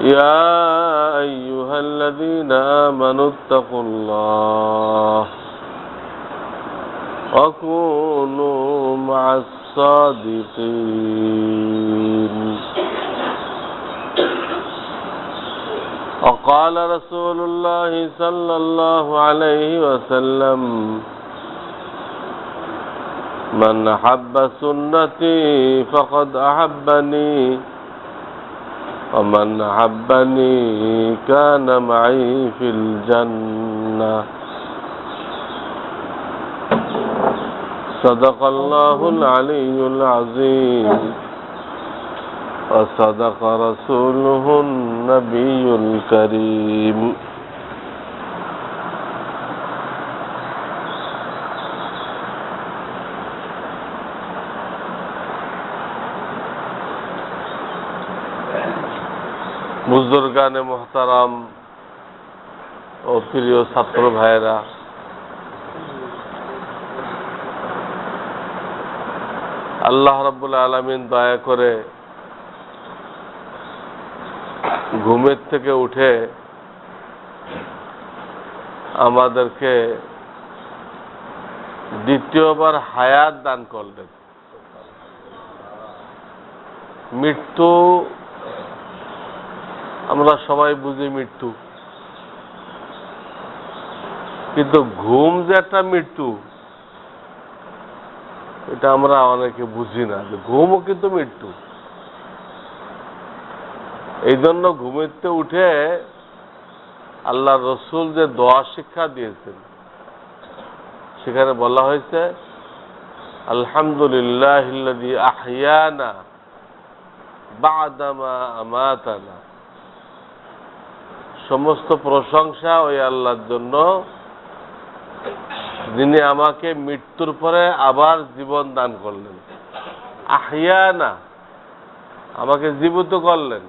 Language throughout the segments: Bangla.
يا أيها الذين آمنوا اتقوا الله وكونوا مع الصادقين. وقال رسول الله صلى الله عليه وسلم من أحب سنتي فقد أحبني ومن أحبني كان معي في الجنة. صدق الله العلي العظيم. وصدق رسوله النبي الكريم. বুজুর্গানে মোহতারাম ও প্রিয় ছাত্র ভাইয়েরা। আল্লাহ রব্বুল আলমিন দয়া করে ঘুমের থেকে উঠে আমাদেরকে দ্বিতীয়বার হায়াত দান করলেন। মৃত্যু আমরা সবাই বুঝি মৃত্যু। কিন্তু ঘুম যে একটা মৃত্যু, এটা আমরা অনেকে বুঝি না যে ঘুমও কিন্তু মৃত্যু। এই জন্য ঘুমেতে উঠে আল্লাহ রসুল যে দোয়া শিক্ষা দিয়েছেন, সেখানে বলা হয়েছে, আলহামদুলিল্লাহ আহিয়ানা বাদামা আমাতানা। সমস্ত প্রশংসা ওই আল্লাহর জন্য। যিনি আমাকে মৃত্যুর পরে আবার জীবন দান করলেন। আহিয়া না আমাকে জীবিত করলেন।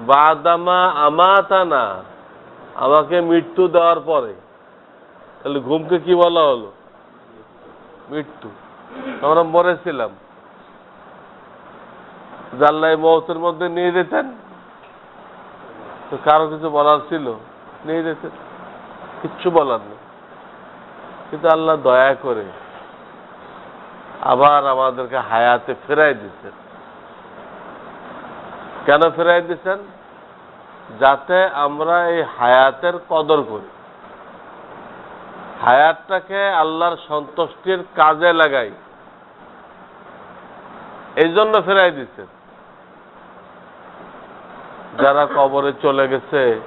বাদামা আমাতানা, আমাকে মৃত্যু দেওয়ার পরে। তাহলে ঘুমকে কি বলা হলো? মৃত্যু। আমরা মরেছিলাম। জাল্লাই মৌতের মধ্যে নিয়ে যেতেন। তো কারও কিছু বলার ছিল, নিয়ে যেতে। কিচ্ছু বলার নেই। কিন্তু আল্লাহ দয়া করে আবার আমাদেরকে হায়াতে ফেরাই দিচ্ছেন। কেন ফেরাই দিচ্ছেন? যাতে আমরা এই হায়াতের কদর করি। হায়াতটাকে আল্লাহর সন্তুষ্টির কাজে লাগাই। এই জন্য ফেরাই দিচ্ছেন। যারা কবরে চলে গেছে,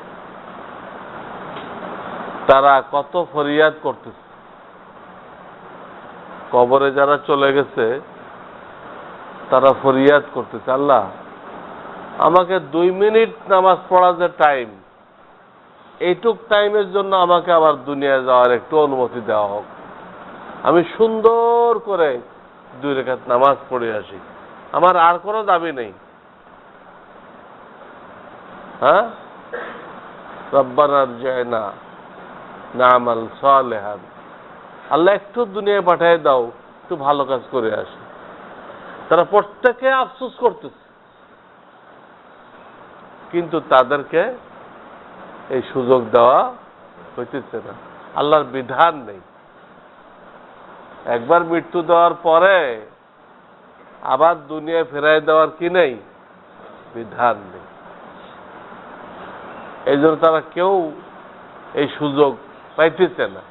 তারা কত ফরিয়াদ করতেছে। কবরে যারা চলে গেছে, তারা ফরিয়াদ করতেছে। আল্লাহ, আমাকে দুই মিনিট নামাজ পড়ার যে টাইম এইটুক টাইমের জন্য আমাকে আবার দুনিয়া যাওয়ার একটু অনুমতি দেওয়া হোক। আমি সুন্দর করে দুই রেখাত নামাজ পড়ে আসি। আমার আর কোনো দাবি নেই। হ্যাঁ? রব্বানার জয় না নামাল সালেহান। আল্লাহ একটু দুনিয়ায় পাঠিয়ে দাও, একটু ভালো কাজ করে আসি। তারা প্রত্যেকে আফসোস করতেছে। কিন্তু তাদেরকে এই সুযোগ দেওয়া হইতেছে না। আল্লাহর বিধান নেই। একবার মৃত্যু দেওয়ার পরে আবার দুনিয়ায় ফেরাই দেওয়ার কি নেই? বিধান নেই। এই জন্য তারা কেউ এই সুযোগ পাইতেছে না।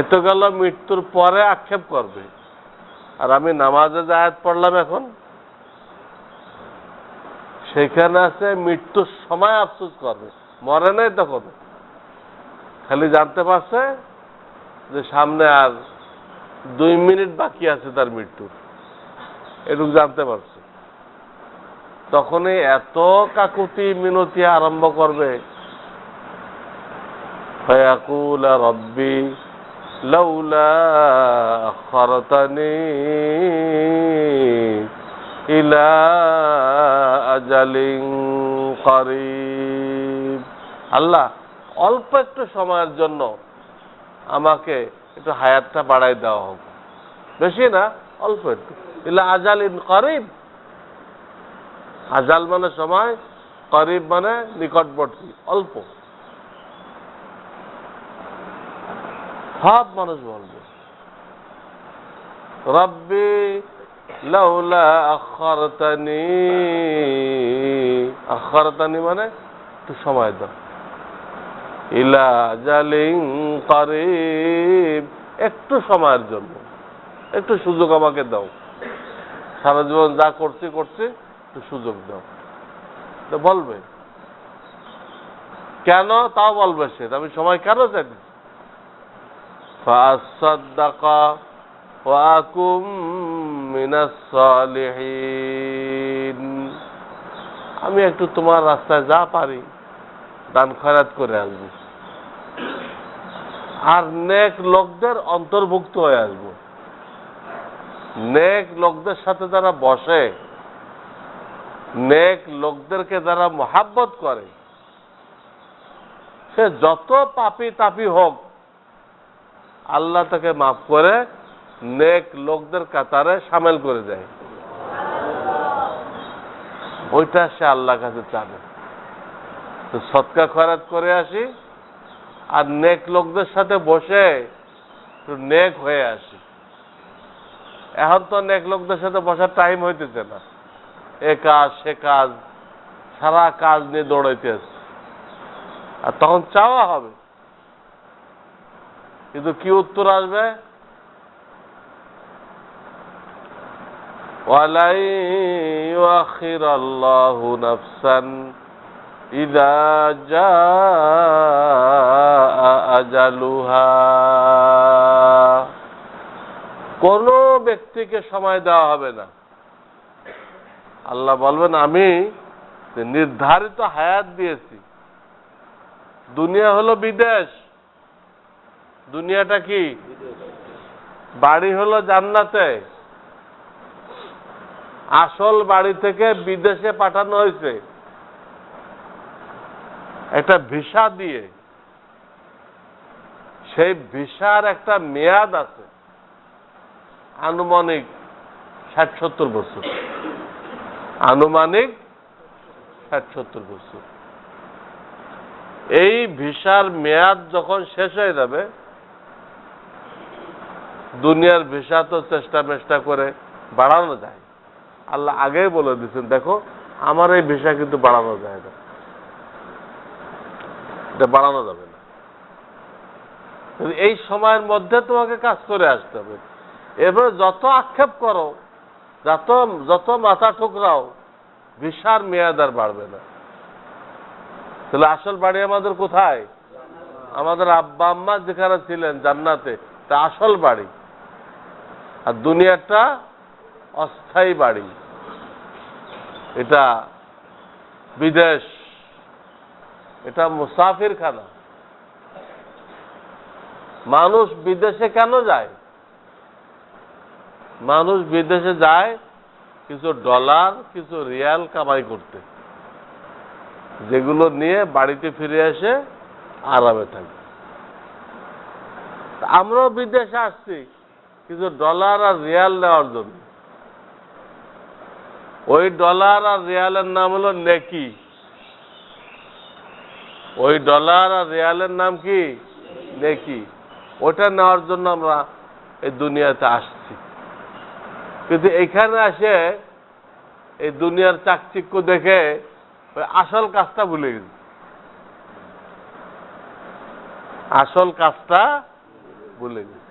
এত গেল মৃত্যুর পরে আক্ষেপ করবে। আর আমি নামাজে জায়াত পড়লাম এখন, সেখানে আছে মৃত্যুর সময় আফসোস করবে। মরে নাই তখন খালি জানতে পারছে যে সামনে আর দুই মিনিট বাকি আছে তার মৃত্যুর। এটুকু জানতে পারছে। তখনই এত কাকুতি মিনতি আরম্ভ করবে। রব্বি লাউলা খরতানি ইলা আল্লাহ, অল্প একটু সময়ের জন্য আমাকে একটু হায়াতটা বাড়াই দেওয়া হোক। বেশি না, অল্প একটু। ইলা আজালিন করিব আজাল মানে সময়, করিব মানে নিকটবর্তী, অল্প। সব মানুষ বলবে। রব্বি লাউলা আখরতানি আখরতানি মানে একটু সময় দাও। ইলা জালিং করিব, একটু সময়ের জন্য, একটু সুযোগ আমাকে দাও। সারা জীবন যা করছি করছি। একটু সুযোগ দাও। তো বলবে। কেন তাও বলবে সে? আমি সময় কেন জানি? আমি একটু তোমার রাস্তায় যা পারি, দান খয়াত করে আসব। আর নেক লোকদের অন্তর্ভুক্ত হয়ে আসব। নেক লোকদের সাথে যারা বসে নেক লোকদেরকে যারা মোহাব্বত করে, সে যত পাপি তাপি হোক, আল্লাহ তাকে মাফ করে নেক লোকদের কাতারে সামিল করে দেয়। ওইটা সে আল্লাহ কাছে চাবে। তো সৎকা খরাত করে আসি, আর নেক লোকদের সাথে বসে একটু নেক হয়ে আসি। এখন তো নেক লোকদের সাথে বসার টাইম হইতেছে না। এ কাজ, সে কাজ, সারা কাজ নিয়ে দৌড়াইতে আসছে। আর তখন চাওয়া হবে। কিন্তু কি উত্তর আসবে? কোন ব্যক্তিকে সময় দেওয়া হবে না। আল্লাহ বলবেন, আমি নির্ধারিত হায়াত দিয়েছি, দুনিয়া হলো বিদেশ, দুনিয়াটা কি? বাড়ি হলো জান্নাতে, আসল বাড়ি থেকে বিদেশে পাঠানো হয়েছে। একটা ভিসা দিয়ে, সেই ভিসার একটা মেয়াদ আছে, আনুমানিক ষাট সত্তর বছর। আনুমানিক ষাট সত্তর বছর। এই ভিসার মেয়াদ যখন শেষ হয়ে যাবে, দুনিয়ার ভিসা তো চেষ্টা মেষ্টা করে বাড়ানো যায়। আল্লাহ আগেই বলে দিচ্ছেন দেখো, আমার এই ভিসা কিন্তু বাড়ানো যায় না। এটা বাড়ানো যাবে না। এই সময়ের মধ্যে তোমাকে কাজ করে আসতে হবে। এরপরে যত আক্ষেপ করো যত যত মাথা ঠুকরাও ভিসার মেয়াদ আর বাড়বে না। তাহলে আসল বাড়ি আমাদের কোথায়? আমাদের আব্বা আম্মা যেখানে ছিলেন জান্নাতে, তা আসল বাড়ি। আর দুনিয়াটা অস্থায়ী বাড়ি। এটা বিদেশ, এটা মুসাফির খানা মানুষ বিদেশে কেন যায়? মানুষ বিদেশে যায়, কিছু ডলার, কিছু রিয়াল কামাই করতে। যেগুলো নিয়ে বাড়িতে ফিরে এসে আরামে থাকবে তা আমরাও বিদেশে আসছি, কিছু ডলার আর রিয়াল নেওয়ার জন্য। ওই ডলার আর রিয়ালের নাম হলো নেকি। ওই ডলার আর রিয়ালের নাম কি? নেকি। ওটা নেওয়ার জন্য আমরা এই দুনিয়াতে আসছি। কিন্তু এখানে আসে এই দুনিয়ার চাকচিক্য দেখে আসল কাজটা ভুলে গেছি। আসল কাজটা ভুলে গেছি।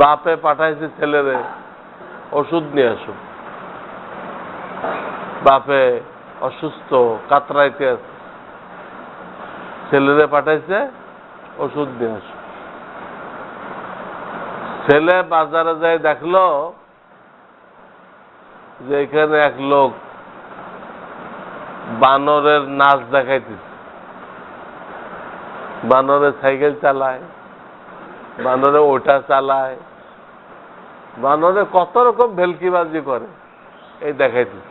বাপে পাঠাইছে ছেলেরে, ওষুধ নিয়ে আসো। বাপে অসুস্থ, কাতরাইতে আছে। ছেলেরে পাঠাইছে, ওষুধ নিয়ে আসো। ছেলে বাজারে যায় দেখল যে এখানে এক লোক বানরের নাচ দেখাইতেছে। বানরে সাইকেল চালায় বানরে ওটা চালায় বানরে কত রকম ভেলকিবাজি করে, এই দেখাইতেছে।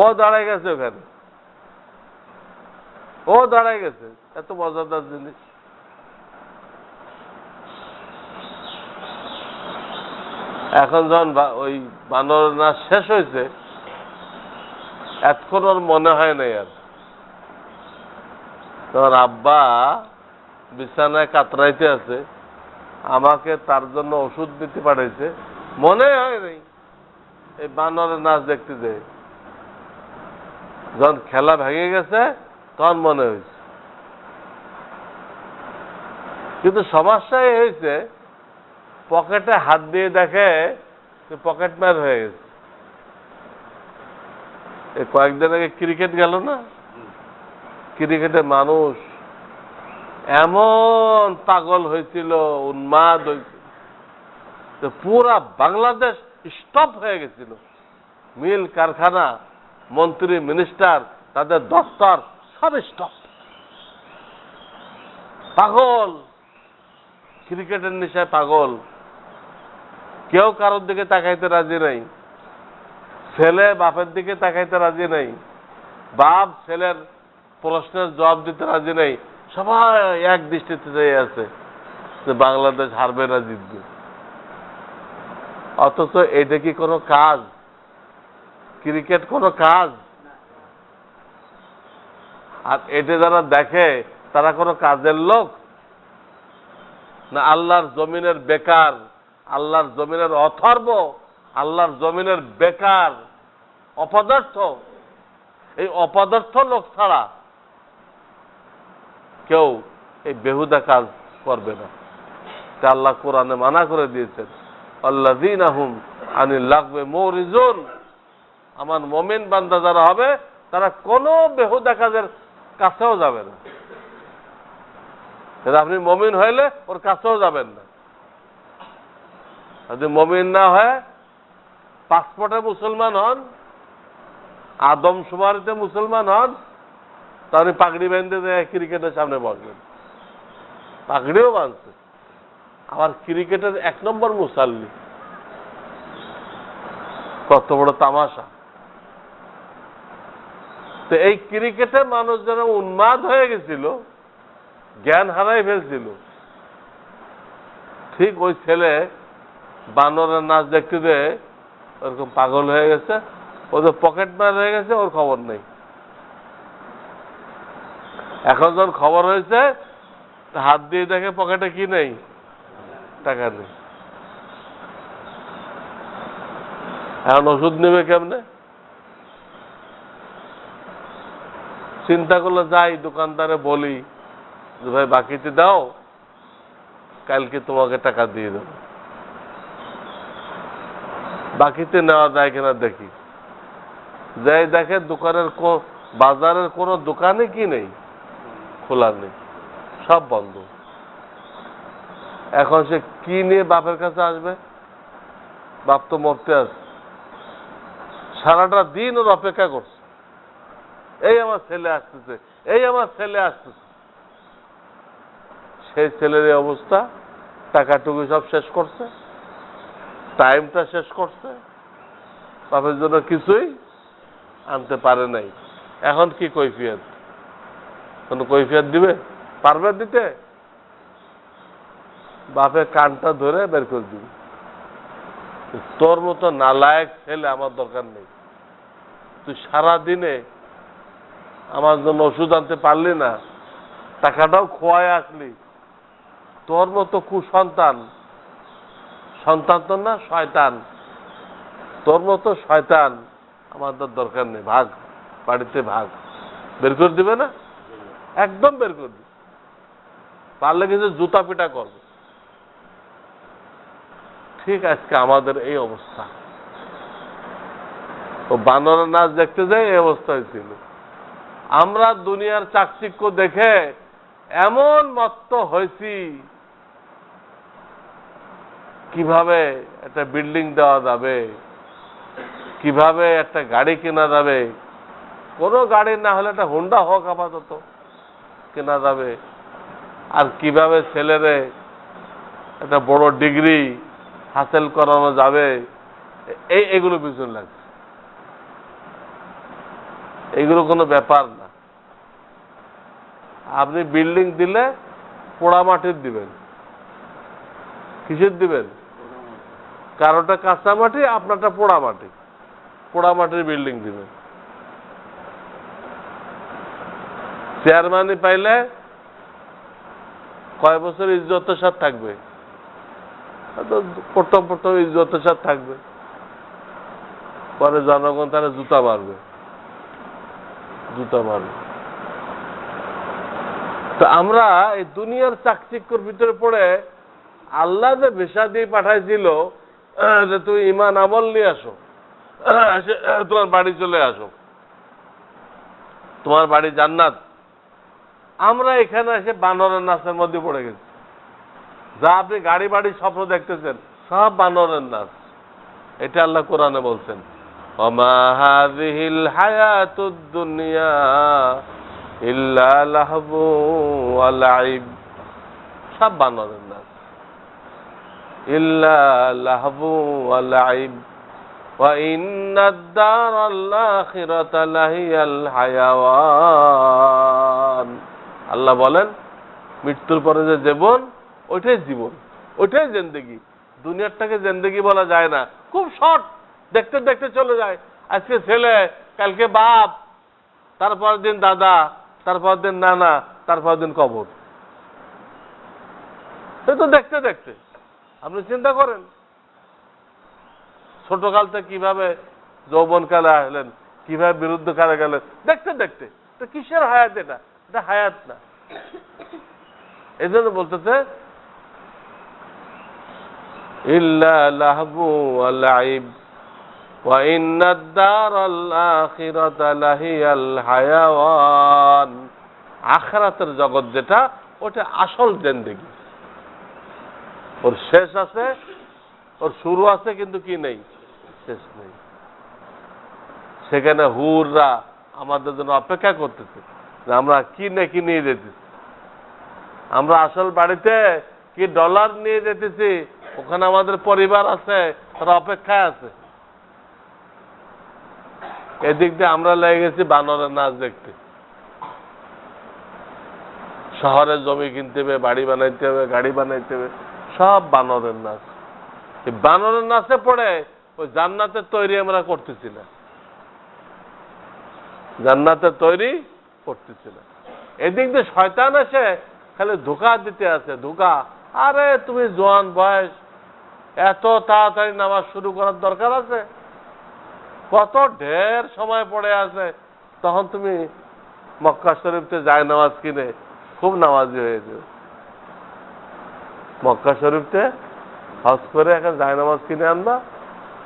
ও দাঁড়ায় গেছে ওখানে। ও দাঁড়ায় গেছে, এত মজাদার জিনিস। এখন যখন ওই বানর নাচ শেষ হয়েছে, এতক্ষণ ওর মনে হয় নাই আর। তোর আব্বা বিছানায় কাতরাইতে আছে, আমাকে তার জন্য ওষুধ দিতে পাঠাইছে। মনে হয় নাই, এই বানরের নাচ দেখতে যে। যখন খেলা ভেঙে গেছে, তখন মনে হয়েছে। কিন্তু সমস্যা হয়েছে পকেটে হাত দিয়ে দেখে পকেট ম্যার হয়ে গেছে। কয়েকদিন আগে ক্রিকেট গেল না? ক্রিকেটে মানুষ এমন পাগল হয়েছিল, উন্মাদ হয়েছিল। পুরা বাংলাদেশ স্টপ হয়ে গেছিল। মিল কারখানা, মন্ত্রী, মিনিস্টার, তাদের দপ্তর সব স্টপ। পাগল। ক্রিকেটের নেশায় পাগল। কেউ কারোর দিকে তাকাইতে রাজি নাই। ছেলে বাপের দিকে তাকাইতে রাজি নাই। বাপ ছেলের প্রশ্নের জবাব দিতে রাজি নাই। সবাই এক দৃষ্টিতে চেয়ে আছে যে বাংলাদেশ হারবে না জিতবে। অথচ এটা কি কোনো কাজ? ক্রিকেট কোনো কাজ? আর এটা যারা দেখে, তারা কোনো কাজের লোক? না আল্লাহর জমিনের বেকার আল্লাহর জমিনের অথর্ব, আল্লাহর জমিনের বেকার, অপদার্থ। এই অপদার্থ লোক ছাড়া কেউ এই বেহুদা কাজ করবে না। তা আল্লাহ কোরআনে মানা করে দিয়েছেন আল্লাহ দিন আহুম আনি লাগবে মরিজুন। আমার মমিন বান্দা যারা হবে, তারা কোনো বেহুদা কাজের কাছেও যাবে না। আপনি মমিন হইলে ওর কাছেও যাবেন না। যদি মমিন না হয়, পাসপোর্টে মুসলমান হন, আদম সুমারিতে মুসলমান হন, তাহলে পাগড়ি বেঁধে দেয় ক্রিকেটের সামনে বসবেন পাগড়িও বাঁধছে। আমার ক্রিকেটের এক নম্বর মুসাল্লি। কত বড় তামাশা। তো এই ক্রিকেটে মানুষ যেন উন্মাদ হয়ে গেছিল, জ্ঞান হারাই ফেলছিল, ঠিক ওই ছেলে বানরের নাচ দেখতে দিয়ে ওরকম পাগল হয়ে গেছে। ওদের পকেট মার হয়ে গেছে, ওর খবর নেই। এখন যখন খবর হয়েছে, হাত দিয়ে দেখে পকেটে কি নেই? টাকা নেই। এখন ওষুধ নেবে কেমনে? চিন্তা করলে যাই, দোকানদারে বলি, যে ভাই বাকিতে দাও, কালকে তোমাকে টাকা দিয়ে দেবো। বাকিতে নেওয়া যায় কিনা দেখি। যাই দেখে দোকানের বাজারের কোনো দোকানে কি নেই? খোলা নেই। সব বন্ধ। এখন সে কি নিয়ে বাপের কাছে আসবে? বাপ তো মরতে আসবে সারাটা দিন ওর অপেক্ষা করছে। এই আমার ছেলে আসতেছে, এই আমার ছেলে আসতেছে। সেই ছেলের অবস্থা, টাকাটুকু সব শেষ করছে। টাইমটা শেষ করছে বাপের জন্য কিছুই আনতে পারে নাই। এখন কি কৈফিয়ত? কোন কৈফিয়ত দিবে? পারবে দিতে? বাপের কানটা ধরে বের করে দিবে। তোর মতো নালায়ক ছেলে আমার দরকার নেই। তুই সারা দিনে আমার জন্য ওষুধ আনতে পারলি না, টাকাটাও খোয়ায় আসলি। তোর মতো কুসন্তান সন্তান তো না, শয়তান। তোর মতো শয়তান আমাদের দরকার নেই, ভাগ। বাড়িতে ভাগ। বের করে দিবে না? একদম বের করে দিবে। পারলে কিন্তু জুতা পিটা করবে। ঠিক আজকে আমাদের এই অবস্থা। ও বানরের নাচ দেখতে যাই, এই অবস্থায় ছিল। আমরা দুনিয়ার চাকচিক্য দেখে এমন মত্ত হয়েছি কীভাবে একটা বিল্ডিং দেওয়া যাবে? কীভাবে একটা গাড়ি কেনা যাবে? কোনো গাড়ি না হলে একটা হোন্ডা হোক আপাতত কেনা যাবে। আর কীভাবে ছেলেরে একটা বড় ডিগ্রি হাসিল করানো যাবে? এই এগুলো পিছনে লাগছে এগুলো কোনো ব্যাপার না। আপনি বিল্ডিং দিলে পোড়া মাটির দিবেন। কিসের দিবেন? কারোটা কাঁচা মাটি, আপনারটা পোড়া মাটি। পোড়া মাটির বিল্ডিং দিবেন। চেয়ারম্যানই পাইলে কয় বছর ইজ্জতের সাথে থাকবে? প্রথম প্রথম ইজ্জতের সাথে থাকবে। পরে জনগণ তারা জুতা মারবে। জুতা মারবে। তো আমরা এই দুনিয়ার চাকচিক্যর ভিতরে পড়ে আল্লাহ যে ভিসা দিয়ে পাঠাইছিল যে তুমি ইমান আমল নিয়ে আসো। তোমার বাড়ি চলে আসো। তোমার বাড়ি জান্নাত। আমরা এখানে এসে বানরের নাচের মধ্যে পড়ে গেছি। যা আপনি গাড়ি বাড়ি স্বপ্ন দেখতেছেন, সব বানরের নাচ। এটা আল্লাহ কোরআনে বলছেন সব বানরের নাচ। ওয়া লাইব। ওয়া ইন্নাদ দারাল আখিরাতা লাহিয়াল হায়াওয়ান। আল্লাহ বলেন, মৃত্যুর পরে যে জীবন, ওইটাই জীবন, ওইটাই জিন্দেগি। দুনিয়ারটাকে জিন্দেগি বলা যায় না। খুব শর্ট, দেখতে দেখতে চলে যায়। আজকে ছেলে, কালকে বাপ তারপর দিন দাদা তারপর দিন নানা তারপর দিন কবর। সে তো দেখতে দেখতে। আপনি চিন্তা করেন ছোটকাল থেকে কীভাবে যৌবন কালে আসলেন কীভাবে বিরুদ্ধ কালে গেলেন? দেখতে দেখতে তো কিসের হায়াত এটা? এটা হায়াত না। এই জন্য বলতেছে আখিরাতের জগৎ যেটা, ওটা আসল জিন্দেগি। ওর শেষ আছে, ওর শুরু আছে কিন্তু কি নেই? শেষ নেই। সেখানে হুররা আমাদের জন্য অপেক্ষা করতেছে যে আমরা কি না কি নিয়ে যেতেছি। আমরা আসল বাড়িতে কি ডলার নিয়ে যেতেছি? ওখানে আমাদের পরিবার আছে, তারা অপেক্ষায় আছে। এদিক দিয়ে আমরা লেগে গেছি বানরের নাচ দেখতে। শহরে জমি কিনতে হবে, বাড়ি বানাইতে হবে, গাড়ি বানাইতে হবে। সব বানরের নাচ। বানরের নাচে পড়ে ওই জান্নাতের তৈরি আমরা করতেছি না। জান্নাতের তৈরি করতেছি না। এদিক দিয়ে শয়তান এসে খালি ধোকা দিতে আছে, ধোকা। আরে, তুমি জোয়ান বয়স, এত তাড়াতাড়ি নামাজ শুরু করার দরকার আছে? কত ঢের সময় পড়ে আছে, তখন তুমি মক্কা শরীফতে যায় নামাজ কিনে খুব নামাজি হয়ে যাবে। মক্কা শরীফতে হজ করে এখন যায় নামাজ কিনে আনবা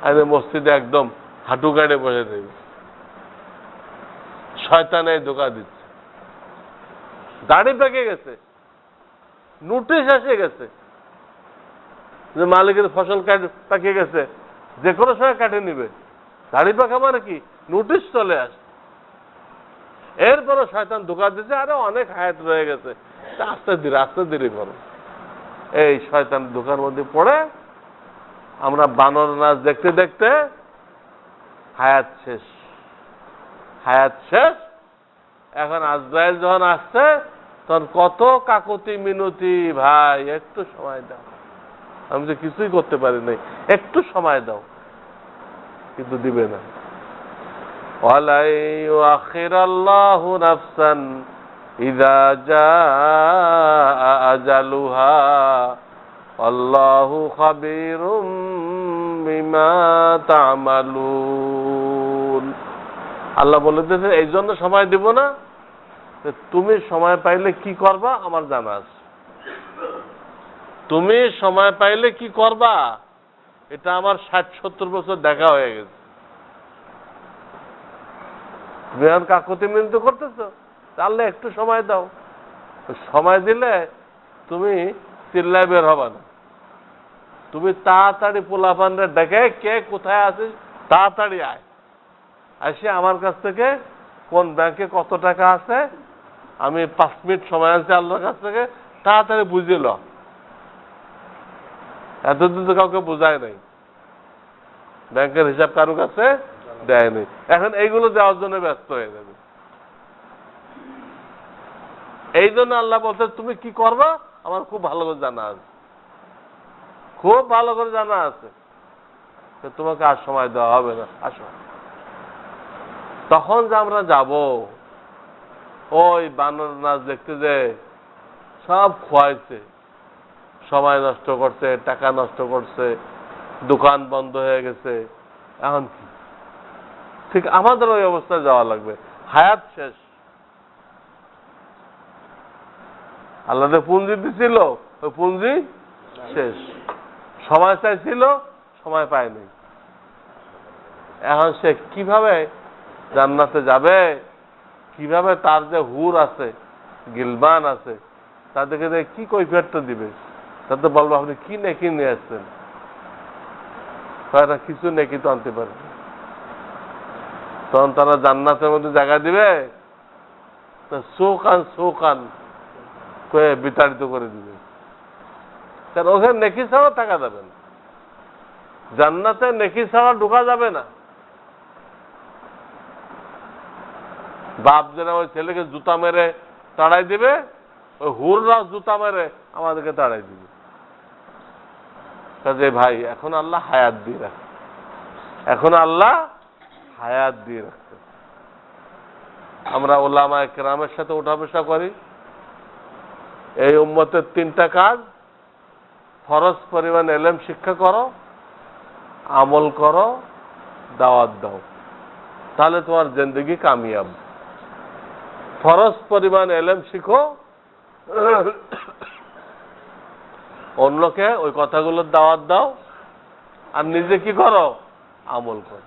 আর মসজিদে একদম হাঁটু গাড়ে বসে দেবে শয়তানে ধোকা দিচ্ছে। দাড়ি পেকে গেছে। নোটিশ এসে গেছে যে মালিকের ফসল কাটে পেকে গেছে, যে কোনো সময় কাটে নিবে। দাড়ি পাকা মানে কি? নোটিশ চলে আসে। এরপরে শয়তান ধোকা দিচ্ছে, আরে অনেক হায়াত রয়ে গেছে। আস্তে ধীরে আস্তে ধীরে করো। এই শয়তান ধোকার মধ্যে পড়ে, আমরা বানর নাচ দেখতে দেখতে হায়াত শেষ। হায়াত শেষ। এখন আজরাইল যখন আসছে, তখন কত কাকতি মিনতি, ভাই, একটু সময় দাও। আমি তো কিছুই করতে পারি নাই, একটু সময় দাও, কিন্তু দিবে না। ওয়ালাই ইউআখিরাল্লাহু নাফসান। ইযা জাআ আজালুহা আল্লাহু খাবীরুম বিমা তা'মালুন। আল্লাহ বলেছে এই জন্য সময় দিব না। তুমি সময় পাইলে কি করবা? আমার জানা আছে। তুমি সময় পাইলে কি করবা? এটা আমার ষাট সত্তর বছর দেখা হয়ে গেছে। তুমি এখন কাকুতি মিনতি করতেছো? তাহলে একটু সময় দাও। সময় দিলে তুমি চিল্লায় বের হবা না। তুমি তাড়াতাড়ি পোলাপানরে ডেকে কে কোথায় আছিস, তাড়াতাড়ি আয়। আসে আমার কাছ থেকে, কোন ব্যাংকে কত টাকা আছে, আমি পাঁচ মিনিট সময় আছে আল্লাহর কাছ থেকে, তাড়াতাড়ি বুঝিল এতদিন তো কাউকে বোঝায় নাই। ব্যাংকের হিসাব কারও কাছে দেয়নি এখন এইগুলো দেওয়ার জন্য ব্যস্ত হয়ে যাবে। এই জন্য আল্লাহ বলতে তুমি কি করবা? আমার খুব ভালো করে জানা আছে। খুব ভালো করে জানা আছে। তোমাকে আর সময় দেওয়া হবে না। আসো। তখন যে আমরা যাব, ওই বানর নাচ দেখতে যে সব খোয়াইছে। সময় নষ্ট করছে, টাকা নষ্ট করছে, দোকান বন্ধ হয়ে গেছে। এখন কি? ঠিক আমাদের ওই অবস্থায় যাওয়া লাগবে। হায়াত শেষ। আল্লাহ পুঞ্জি দিছিল, ওই পুঞ্জি শেষ। সময় চাইছিল, সময় পায়নি। এখন সে কীভাবে জান্নাতে যাবে, কীভাবে তার যে হুর আছে, গিলবান আছে, তাদেরকে কি কৈফিয়তটা দিবে? তাতে বলব, আপনি কি নেকি নিয়ে আসছেন? তারা কিছু নেকি তো আনতে পারে। তখন তারা জান্নাতের মধ্যে জায়গা দিবে। তো চোখান কয়ে বিতাড়িত করে দিবে। কারণ ওখানে নেকি ছাড়া থাকা যাবে না। জান্নাতে নেকি ছাড়া ঢোকা যাবে না। বাপ যেন ওই ছেলেকে জুতা মেরে তাড়াই দিবে, ওই হুররা জুতা মেরে আমাদেরকে তাড়াই দিবে। কাজে ভাই, এখন আল্লাহ হায়াত দিয়ে রাখে। এখন আল্লাহ হায়াত দিয়ে রাখছে আমরা ওলামা কেরামের সাথে উঠা বসা করি। এই উম্মতের তিনটা কাজ। ফরজ পরিমাণ এলেম শিক্ষা করো, আমল করো, দাওয়াত দাও। তাহলে তোমার জিন্দগি কামিয়াব। ফরজ পরিমাণ এলেম শিখো। অন্যকে ওই কথাগুলোর দাওয়াত দাও। আর নিজে কি করো? আমল করো।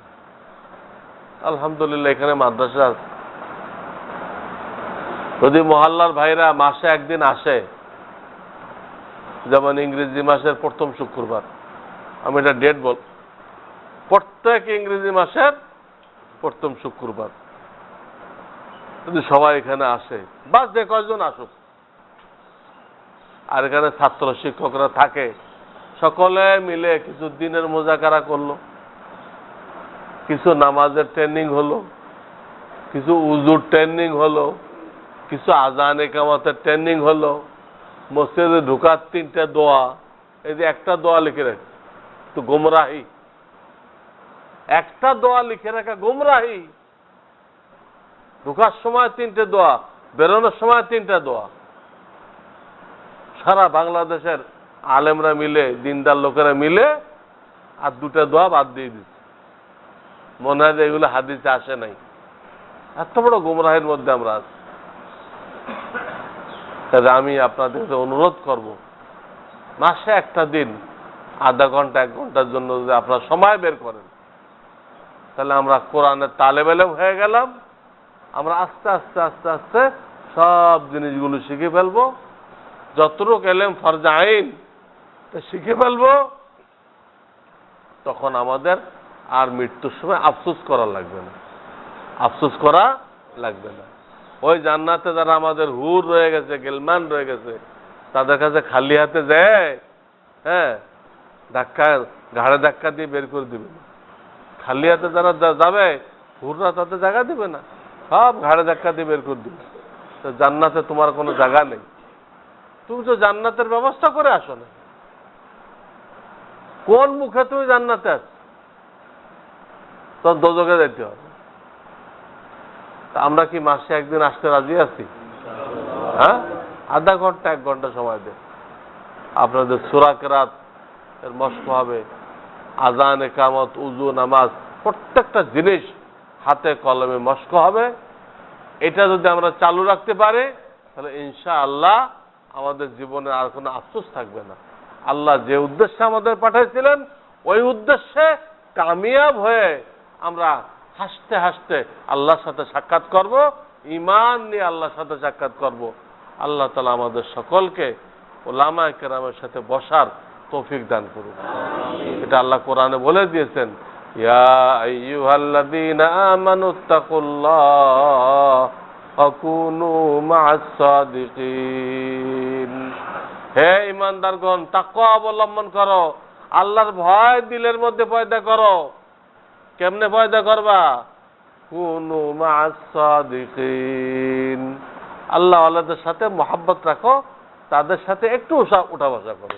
আলহামদুলিল্লাহ, এখানে মাদ্রাসা আছে। যদি মহল্লার ভাইরা মাসে একদিন আসে, যেমন ইংরেজি মাসের প্রথম শুক্রবার, আমি এটা ডেট বল, প্রত্যেক ইংরেজি মাসের প্রথম শুক্রবার। যদি সবাই এখানে আসে বা যে কয়জন আসুক। আর এখানে ছাত্র শিক্ষকরা থাকে, সকলে মিলে কিছু দিনের মোজাকারা করল, কিছু নামাজের ট্রেনিং হলো, কিছু উজুর ট্রেনিং হলো কিছু আজান একামতের ট্রেনিং হলো। মসজিদে ঢুকার তিনটা দোয়া, এই যে একটা দোয়া লিখে রাখে তো গোমরাহি। একটা দোয়া লিখে রাখা গোমরাহি। ঢুকার সময় তিনটে দোয়া, বেরোনোর সময় তিনটা দোয়া। সারা বাংলাদেশের আলেমরা মিলে, দিনদার লোকেরা মিলে আর দুটা দোয়া বাদ দিয়ে দিচ্ছে। মনে হয় এগুলো হাদিসে আসে নাই। এত বড় গুমরাহের মধ্যে আমরা আছি। তাহলে আমি আপনাদের কাছে অনুরোধ করব, মাসে একটা দিন, আধা ঘণ্টা, এক ঘণ্টার জন্য যদি আপনারা সময় বের করেন, তাহলে আমরা কোরআনের তালেব এলেম হয়ে গেলাম, আমরা আস্তে আস্তে আস্তে আস্তে সব জিনিসগুলো শিখে ফেলব। যতটুক এলেম ফরজা আইন শিখে ফেলব। তখন আমাদের আর মৃত্যুর সময় আফসোস করা লাগবে না। আফসোস করা লাগবে না। ওই জান্নাতে যারা আমাদের হুর রয়ে গেছে, গেলমান রয়ে গেছে, তাদের কাছে খালি হাতে যায় হ্যাঁ ধাক্কা, ঘাড়ে ধাক্কা দিয়ে বের করে দিবে খালি হাতে যারা যাবে, হুররা তাতে জায়গা দিবে না। সব ঘাড়ে ধাক্কা দিয়ে বের করে দিবে। তো জান্নাতে তোমার কোনো জায়গা নেই। তুমি তো জান্নাতের ব্যবস্থা করে আসো না। কোন মুখে তুমি জান্নাতে আছো? তোর দোজকে যেতে হবে। তা আমরা কি মাসে একদিন আসতে রাজি আছি? হ্যাঁ? আধা ঘণ্টা, এক ঘণ্টা সময় দেন। আপনাদের সুরাকেরাত এর মস্ক হবে। আজান একামত উজু নামাজ, প্রত্যেকটা জিনিস হাতে কলমে মস্ক হবে। এটা যদি আমরা চালু রাখতে পারি, তাহলে ইনশা আল্লাহ আমাদের জীবনে আর কোনো আফসোস থাকবে না। আল্লাহ যে উদ্দেশ্যে আমাদের পাঠাইছিলেন, ওই উদ্দেশ্যে কামিয়াব হয়ে আমরা হাসতে হাসতে আল্লাহর সাথে সাক্ষাৎ করব ইমান নিয়ে আল্লাহর সাথে সাক্ষাৎ করব। আল্লাহ তালা আমাদের সকলকে ওলামা কেরামের সাথে বসার তৌফিক দান করুন। এটা আল্লাহ কোরআনে বলে দিয়েছেন, ইয়া আইয়ুহাল্লাযীনা আমানুত্তাকুল্লাহ সাদিকিন। হে ইমানদারগণ তাকওয়া অবলম্বন করো, আল্লাহর ভয় দিলের মধ্যে পয়দা করো। কেমনে পয়দা করবা? আল্লাহ আল্লাহদের সাথে মোহাব্বত রাখো, তাদের সাথে একটু উষা উঠা বসা করো।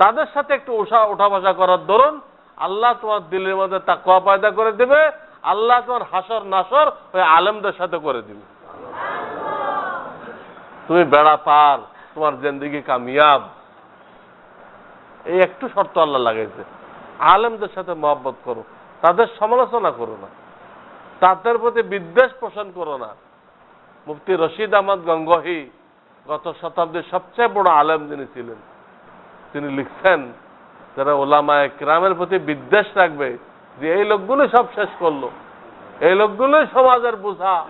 তাদের সাথে একটু উঠা উঠা বসা করার দরুন আল্লাহ তোমার দিলের মধ্যে তাকওয়া পয়দা করে দেবে, আল্লাহ তোমার হাসর নাসর ওই আলেমদের সাথে করে দিবে। তুমি বেড়া পার, তোমার জিন্দিগি কামিয়াব। এই একটু শর্ত আল্লাহ লাগাইছে। আলেমদের সাথে মহব্বত করো। তাদের সমালোচনা করো না। তাদের প্রতি বিদ্বেষ পোষণ করো না। মুফতি রশিদ আহমদ গঙ্গহি গত শতাব্দীর সবচেয়ে বড় আলেম যিনি ছিলেন, তিনি লিখছেন, যারা ওলামায় ক্রামের প্রতি বিদ্বেষ রাখবে যে এই লোকগুলো সব শেষ করল। এই লোকগুলোই সমাজের বোঝা।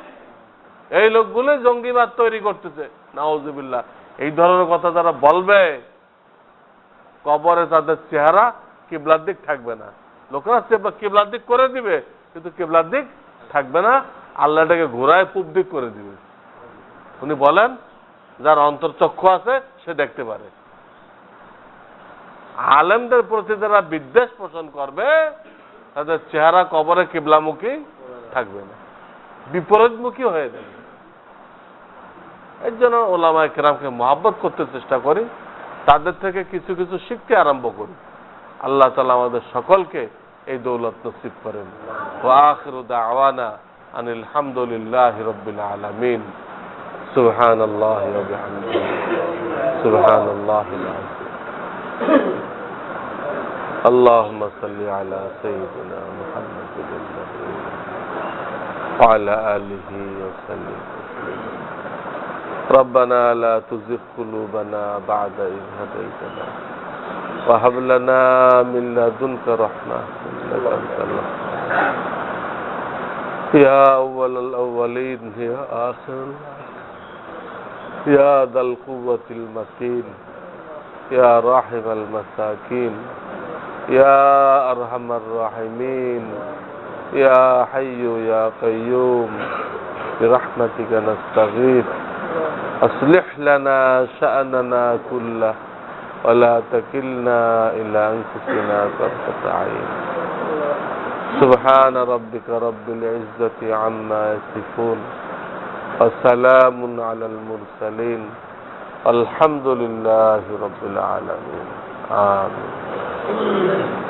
এই লোকগুলোই জঙ্গিবাদ তৈরি করতেছে। নাওজুবিল্লাহ এই ধরনের কথা যারা বলবে, কবরে তাদের চেহারা কিবলার দিক থাকবে না। লোকেরা কিবলার দিক করে দিবে, কিন্তু কেবলার দিক থাকবে না। আল্লাহটাকে ঘোরায় পূব দিক করে দিবে। উনি বলেন, যার অন্তর্চক্ষু আছে, সে দেখতে পারে। আলেমদের প্রতি যারা বিদ্বেষ পোষণ করবে, তাদের চেহারা কবরে কেবলামুখী থাকবে না। বিপরীতমুখী হয়ে যাবে। এর জন্য ওলামায় কেরামকে মহাব্বত করতে চেষ্টা করি। তাদের থেকে কিছু কিছু শিখতে আরম্ভ করি। আল্লাহ তালা আমাদের সকলকে এই দৌলত নসিব করেন ওয়াখিরু দাওয়ানা আনিল হামদুলিল্লাহ রব্বিল আলামিন সুবহান আল্লাহ সুবহান আল্লাহ اللهم صل على سيدنا محمد النبي وعلى آله وسلم ربنا لا تزغ قلوبنا بعد إذ هديتنا وهب لنا من لدنك رحمة إنك أنت يا أول الأولين يا آخر. يا ذا القوة المتين. يا راحم المساكين. يا أرحم الراحمين. يا حي يا قيوم. برحمتك نستغيث. أصلح لنا شأننا كله. ولا تكلنا إلى أنفسنا طرفة عين. سبحان ربك رب العزة عما يصفون وسلام على المرسلين. الحمد لله رب العالمين. آمين.